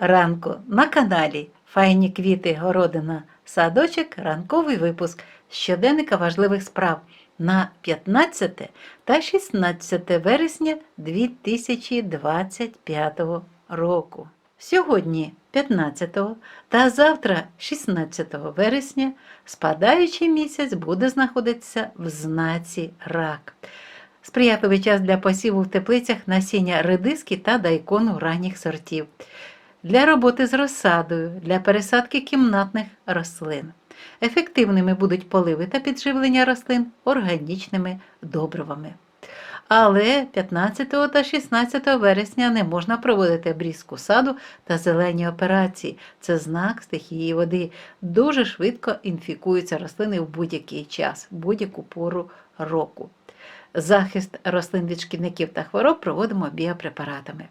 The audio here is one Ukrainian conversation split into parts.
ранку. На каналі Файні квіти, городина, садочок, ранковий випуск щоденника важливих справ на 15 та 16 вересня 2025 року. Сьогодні 15 та завтра 16 вересня спадаючий місяць буде знаходитися в знаці рак. Сприятливий час для посіву в теплицях насіння редиски та дайкону ранніх сортів, для роботи з розсадою, для пересадки кімнатних рослин. Ефективними будуть поливи та підживлення рослин органічними добривами. Але 15 та 16 вересня не можна проводити обрізку саду та зелені операції. Це знак стихії води. Дуже швидко інфікуються рослини в будь-який час, в будь-яку пору року. Захист рослин від шкідників та хвороб проводимо біопрепаратами.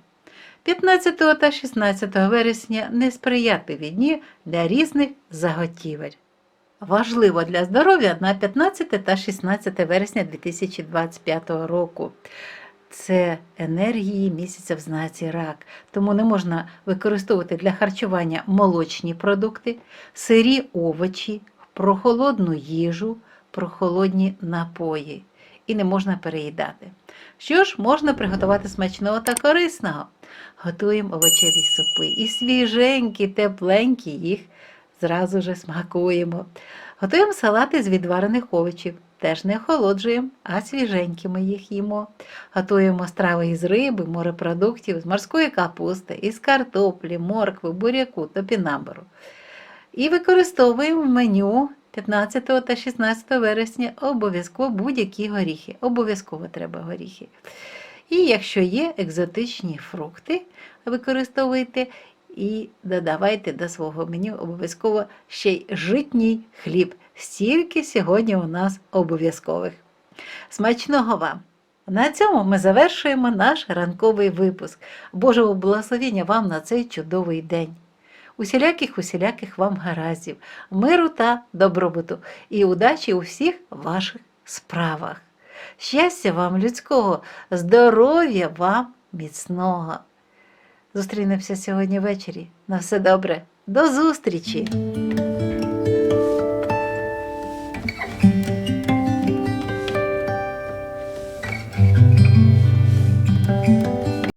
15 та 16 вересня несприятливі дні для різних заготівель. Важливо для здоров'я на 15 та 16 вересня 2025 року. Це енергії місяця в знаці рак, тому не можна використовувати для харчування молочні продукти, сирі овочі, прохолодну їжу, прохолодні напої і не можна переїдати. Що ж, можна приготувати смачного та корисного. Готуємо овочеві супи і свіженькі, тепленькі їх зразу же смакуємо. Готуємо салати з відварених овочів. Теж не охолоджуємо, а свіженькими їх їмо. Готуємо страви із риби, морепродуктів, з морської капусти, із картоплі, моркви, буряку, топінамбуру. І використовуємо в меню 15 та 16 вересня обов'язково будь-які горіхи. Обов'язково треба горіхи. І якщо є екзотичні фрукти, використовуйте і додавайте до свого меню обов'язково ще й житній хліб. Стільки сьогодні у нас обов'язкових. Смачного вам! На цьому ми завершуємо наш ранковий випуск. Божого благословення вам на цей чудовий день. Усіляких усіляких вам гараздів, миру та добробуту і удачі у всіх ваших справах. Щастя вам людського, здоров'я вам міцного. Зустрінемося сьогодні ввечері. На все добре. До зустрічі!